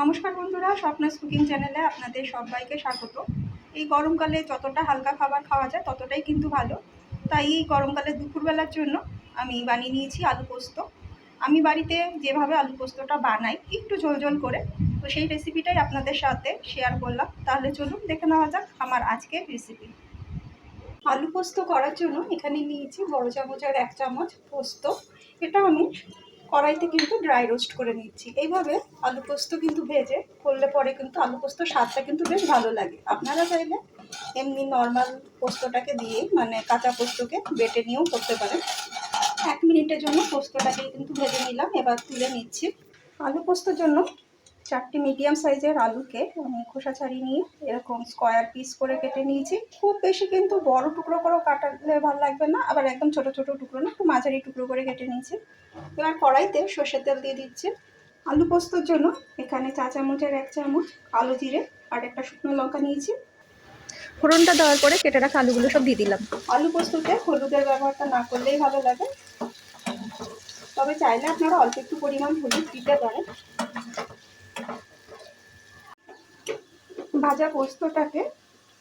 নমস্কার বন্ধুরা স্বপ্নাস কুকিং চ্যানেলে আপনাদের সবাইকে স্বাগত। এই গরমকালে যতটা হালকা খাবার খাওয়া যায়, ততটাই কিন্তু ভালো। তাই এই গরমকালে দুপুরবেলার জন্য আমি বানিয়ে নিয়েছি আলু পোস্ত। আমি বাড়িতে যেভাবে আলু পোস্তটা বানাই, একটু ঝোল ঝোল করে, তো সেই রেসিপিটাই আপনাদের সাথে শেয়ার করলাম। তাহলে চলুন, দেখে নেওয়া যাক আমার আজকের রেসিপি আলু পোস্ত করার জন্য এখানে নিয়েছি বড় চামচের এক চামচ পোস্ত। এটা আমি কড়াইতে কিন্তু ড্রাই রোস্ট করে নিচ্ছি। এইভাবে আলু পোস্ত কিন্তু ভেজে করলে পরে কিন্তু আলু পোস্ত স্বাদটা কিন্তু বেশ ভালো লাগে। আপনারা চাইলে এমনি নর্মাল পোস্তটাকে দিয়ে মানে কাঁচা পোস্তকে বেটে নিয়েও করতে পারেন। এক মিনিটের জন্য পোস্তটাকে কিন্তু ভেজে নিলাম। এবার তুলে নিচ্ছি। আলু পোস্তর জন্য চারটি মিডিয়াম সাইজের আলুকে আমি খোসা ছাড়িয়ে নিয়ে এরকম স্কোয়ার পিস করে কেটে নিয়েছি। খুব বেশি কিন্তু বড় টুকরো করেও কাটালে ভালো লাগবে না, আবার একদম ছোট ছোট টুকরো না একটু মাঝারি টুকরো করে কেটে নিয়েছি। এবার কড়াইতে সর্ষের তেল দিয়ে দিচ্ছি। আলু পোস্তর জন্য এখানে চা চামচের এক চামচ আলু জিরে আর একটা শুকনো লঙ্কা নিয়েছি। ফোড়নটা দেওয়ার পরে কেটে রাখা আলুগুলো সব দিয়ে দিলাম। আলু পোস্ততে হলুদের ব্যবহারটা না করলেই ভালো লাগে। তবে চাইলে আপনারা অল্প একটু পরিমাণ হলুদ দিতে পারেন। ভাজা পোস্তটাকে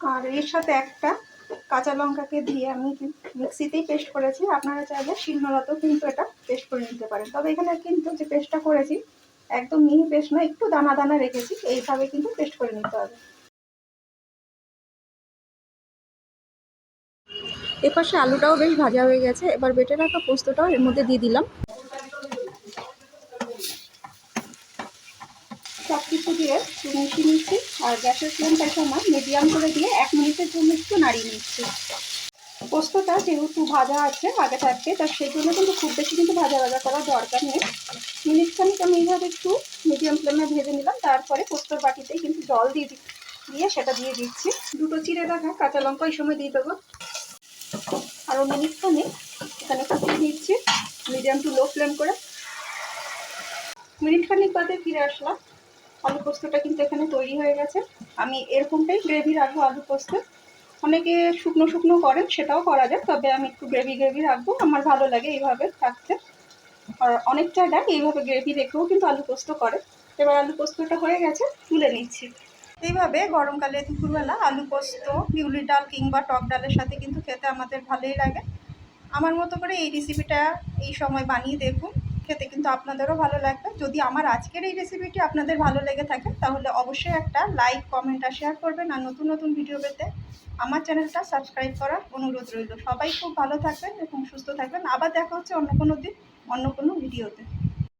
আর এর সাথে একটা কাঁচা লঙ্কাকে দিয়ে আমি মিক্সিতেই পেস্ট করেছি। আপনারা চাইলে শিলনোড়াতেও কিন্তু এটা পেস্ট করে নিতে পারেন। তবে এখানে কিন্তু যে পেস্টটা করেছি, একদম মিহি পেস্ট না একটু দানা দানা রেখেছি। এইভাবে কিন্তু পেস্ট করে নিতে হবে। এপাশে আলুটাও বেশ ভাজা হয়ে গেছে। এবার বেটে রাখা পোস্তটাও এর মধ্যে দিয়ে দিলাম। সব কিছু দিয়ে মিশিয়ে নিচ্ছি আর গ্যাসের ফ্লেমটা সময় মিডিয়াম করে দিয়ে এক মিনিটের জন্য একটু নাড়িয়ে নিচ্ছি। পোস্তটা যেহেতু ভাজা আছে, আগে থাকতে তার সেই জন্য কিন্তু খুব বেশি কিন্তু ভাজা ভাজা করার দরকার নেই। মিনিট খানিক আমি এইভাবে একটু মিডিয়াম ফ্লেমে ভেজে নিলাম, তারপরে পোস্তর বাটিতে কিন্তু জল দিয়ে দিয়ে সেটা দিয়ে দিচ্ছি। দুটো চিড়ে রাখা কাঁচা লঙ্কা এই সময় দিয়ে দেবো। আরও মিনিট খানিক এখানে ফুটিয়ে দিচ্ছি মিডিয়াম টু লো ফ্লেম করে। মিনিট খানিক বাদে ফিরে আসলাম। আলু পোস্তটা কিন্তু এখানে তৈরি হয়ে গেছে। আমি এরকমটাই গ্রেভি রাখব আলু পোস্ত অনেকে শুকনো শুকনো করেন, সেটাও করা যায়, তবে আমি একটু গ্রেভি গ্রেভি রাখব। আমার ভালো লাগে এইভাবে রাখতে আর অনেক জায়গায় এইভাবে গ্রেভি রেখেও কিন্তু আলু পোস্ত করে। এবার আলু পোস্তটা হয়ে গেছে, তুলে নিচ্ছি। এইভাবে গরমকালে দুপুরবেলা আলু পোস্ত বিউলি ডাল কিংবা টক ডালের সাথে কিন্তু খেতে আমাদের ভালোই লাগে। আমার মতো করে এই রেসিপিটা এই সময় বানিয়ে দেখুন। খেতে, কিন্তু আপনাদেরও ভালো লাগবে। যদি আমার আজকের এই রেসিপিটি আপনাদের ভালো লেগে থাকে, তাহলে অবশ্যই একটা লাইক কমেন্ট আর শেয়ার করবেন। আর নতুন নতুন ভিডিও পেতে আমার চ্যানেলটা সাবস্ক্রাইব করার অনুরোধ রইল। সবাই খুব ভালো থাকবেন এবং সুস্থ থাকবেন। আবার দেখা হচ্ছে অন্য কোনো দিন, অন্য কোনো ভিডিওতে